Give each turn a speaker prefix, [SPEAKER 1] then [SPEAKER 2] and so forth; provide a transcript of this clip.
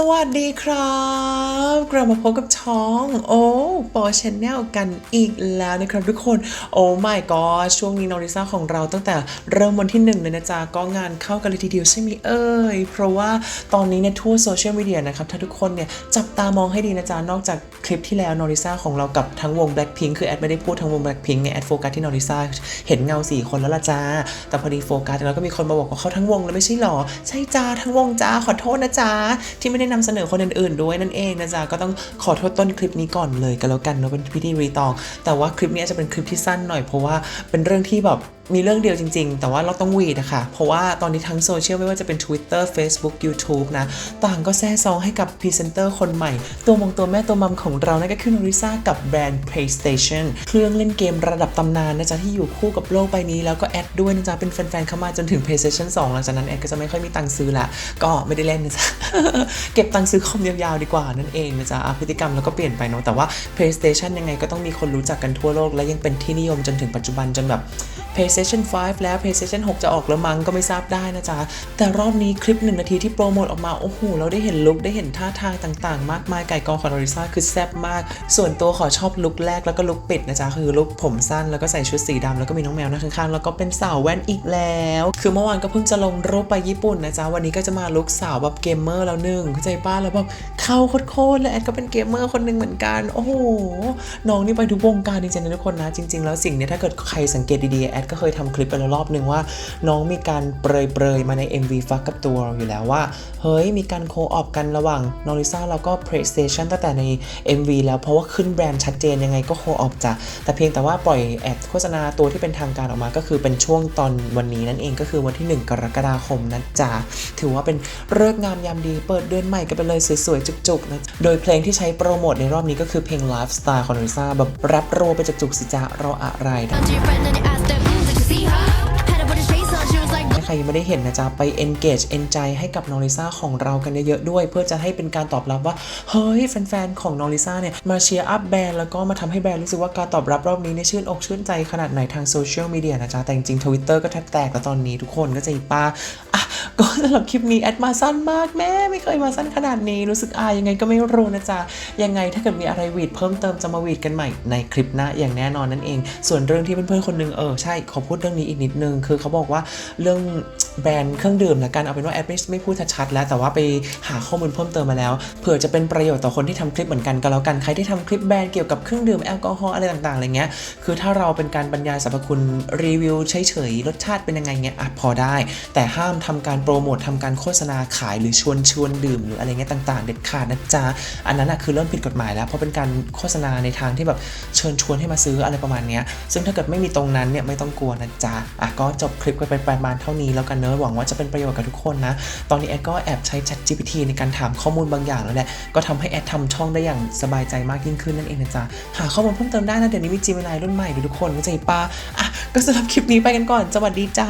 [SPEAKER 1] สวัสดีครับกลับมาพบกับช่องโอ้ปอชแนลกันอีกแล้วนะครับทุกคน โอ้ my god ช่วงนี้นอริซ่าของเราตั้งแต่เริ่มวันที่หนึ่งเลยนะจ๊ะ ก็งานเข้ากันเลยทีเดียวใช่ไหมเอ่ย เพราะว่าตอนนี้เนี่ยทั่วโซเชียลมีเดียนะครับถ้าทุกคนเนี่ยจับตามองให้ดีนะจ๊ะ นอกจากคลิปที่แล้วนอริซ่าของเรากับทั้งวง Blackpink คือแอดไม่ได้พูดทั้งวง Blackpink ไงแอดโฟกัสที่นอริซ่าเห็นเงาสี่คนแล้วล่ะจ้าแต่พอดีโฟกัสแล้วก็มีคนมาบอกว่าเขาทั้งวงแล้วไม่ใช่หรอใช่จ้าทั้งวงจ้าขอโทษนะจ๊ะที่ไม่ได้นำเสนอคนอื่นๆ ด้วยนั่นเองนะจ๊ะก็ต้องขอโทษต้นคลิปนี้ก่อนเลยกันแล้วกันเนาะเป็นพิธีรีตอง แต่ว่าคลิปนี้จะเป็นคลิปที่สั้นหน่อยเพราะว่าเป็นเรื่องที่แบบมีเรื่องเดียวจริง ๆ แต่ว่าเราต้องวีดนะคะเพราะว่าตอนนี้ทั้งโซเชียลไม่ว่าจะเป็น Twitter Facebook YouTube นะ ต่างก็แซ่ซองให้กับพรีเซนเตอร์คนใหม่ ตัวมงตัวแม่ตัวมัมของเรานั่นก็คือนริซ่ากับแบรนด์ PlayStation เครื่องเล่นเกมระดับตำนานนะจ๊ะ ที่อยู่คู่กับโลกใบนี้ แล้วก็แอดด้วยนะจ๊ะ เป็นแฟนๆเข้ามาจนถึง PlayStation 2 หลังจากนั้นแอดก็จะไม่ค่อยมีตังค์ซื้อละ ก็ไม่ได้เล่นนะจ๊ะ เก็บตังค์ซื้อคอมยาวๆดีกว่านั่นเองนะจ๊ะอะพฤติกรรมแล้วก็เปลี่ยนไปเนาะแต่ว่า PlayStation ยังไงก็ต้องมีคนรู้จักกันทั่วโลกและยังเป็นที่นิยมจนถึงปัจจุบันจนแบบ PlayStation 5 แล้ว PlayStation 6 จะออกแล้วมั้งก็ไม่ทราบได้นะจ๊ะ แต่รอบนี้คลิป 1 นาทีที่โปรโมทออกมา โอ้โห เราได้เห็นลุคได้เห็นท่าทางต่างๆ มากมายไก่กองของอริซ่าคือแซ่บมาก ส่วนตัวขอชอบลุคแรกแล้วก็ลุคปิดนะจ๊ะ คือลุคผมสั้นแล้วก็ใส่ชุดสีดำแล้วก็มีน้องแมวนั่งข้างๆ แล้วก็เป็นสาวแว่นอีกแล้ว คือเมื่อวานก็เพิ่งจะลงรูปไปญี่ปุ่นนะจ๊ะ วันนี้ก็จะมาลุคสาวแบบเกมเมอร์แล้วหนึ่งเข้าใจป้าแล้วแบบเข้าโคตรๆเลยแอดก็เป็นเกมเมอร์คนหนึ่งเหมือนกัน โอ้โหน้องนี่ไปทุกวงการจริงๆนะทุกคนนะจริง ๆ แล้วสิ่งเนี้ยถ้าเกิดใครสังเกตดีๆแอดก็เคยทำคลิปไปแล้วรอบหนึ่งว่า น้องมีการเปรยๆมาใน MV ฟักกับตัวเราอยู่แล้วว่า เฮ้ย มีการโคออปกันระหว่างนอริซ่าแล้วก็ PlayStation ตั้งแต่ใน MV แล้วเพราะว่าขึ้นแบรนด์ชัดเจนยังไงก็โคออปจ้ะแต่เพียงแต่ว่าปล่อยแอดโฆษณาตัวที่เป็นทางการออกมาก็คือเป็นช่วงตอนวันนี้นั่นเองก็คือวันที่ 1 กรกฎาคมนะจ๊ะถือว่าเป็นเลิกงามยามดีเปิดเดือนใหม่กันไปเลยสวยๆจุกๆนะโดยเพลงที่ใช้โปรโมทในรอบนี้ก็คือเพลง Lifestyle ของนอริซ่าแบบแรปโรไปจุกๆสิจ๊ะรออะไรนะ
[SPEAKER 2] did you see her?
[SPEAKER 1] ใครยังไม่ได้เห็นนะจ๊ะ ไป engage enjoy ให้กับนอริซ่าของเรากันเยอะๆด้วย เพื่อจะให้เป็นการตอบรับว่า เฮ้ย แฟนๆ ของนอริซ่าเนี่ย มาเชียร์อัพแบรนด์แล้วก็มาทำให้แบรนด์รู้สึกว่าการตอบรับรอบนี้เนี่ยชื่นอกชื่นใจขนาดไหนทางโซเชียลมีเดียนะจ๊ะ แต่จริงๆทวิตเตอร์ก็แทบแตกแล้วตอนนี้ทุกคนก็จะป้าอะก็สำหรับคลิปนี้แอดมาสั้นมากแม่ไม่เคยมาสั้นขนาดนี้รู้สึกอายยังไงก็ไม่รู้นะจ๊ะยังไงถ้าเกิดมีอะไรวีดเพิ่มเติมจะมาวีดกันใหม่ในคลิปหน้าอย่างแน่นอนนั่นเอง ส่วนเรื่องที่เพื่อนๆคนนึงเออใช่ขอพูดเรื่องนี้อีกนิดนึงคือเขาบอกว่าเรื่อง แบรนด์เครื่องดื่มละกันเอาเป็นว่าแอดไม่ไม่พูดชัดๆแล้ว แต่ว่าไปหาข้อมูลเพิ่มเติมมาแล้วเผื่อจะเป็นประโยชน์ต่อคนที่ทำคลิปเหมือนกันก็แล้วกันใครที่ทำคลิปแบรนด์เกี่ยวกับเครื่องดื่มแอลกอฮอล์อะไรต่างๆอะไรเงี้ยคือถ้าเราเป็นการบรรยายสรรพคุณรีวิวเฉยๆรสชาติเป็นยังไงเงี้ยอะพอได้ แต่ห้ามทำการโปรโมททำการโฆษณาขายหรือชวนชวนดื่มหรืออะไรเงี้ยต่าง ๆ เด็ดขาดนะจ๊ะอันนั้นอะคือเริ่มผิดกฎหมายแล้วเพราะเป็นการโฆษณาในทางที่แบบเชิญชวนให้มาซื้ออะไรประมาณเนี้ยซึ่งถ้าเกิดไม่มีตรงนั้นเนี่ยไม่ต้องกลัวนะจ๊ะอะก็จบคลิปกันไปประมาณเท่านี้แล้วกันนอะหวังว่าจะเป็นประโยชน์กับทุกคนนะ ตอนนี้แอดก็แอบใช้ Chat GPT ในการถามข้อมูลบางอย่างแล้วแหละ ก็ทำให้แอดทำช่องได้อย่างสบายใจมากยิ่งขึ้นนั่นเองนะจ๊ะ หาข้อมูลเพิ่มเติมได้นะ เดี๋ยวนี้มีจีเวนายรุ่นใหม่ดูทุกคนก็จะอีป้าอะก็สำหรับคลิปนี้ไปกันก่อน สวัสดีจ้า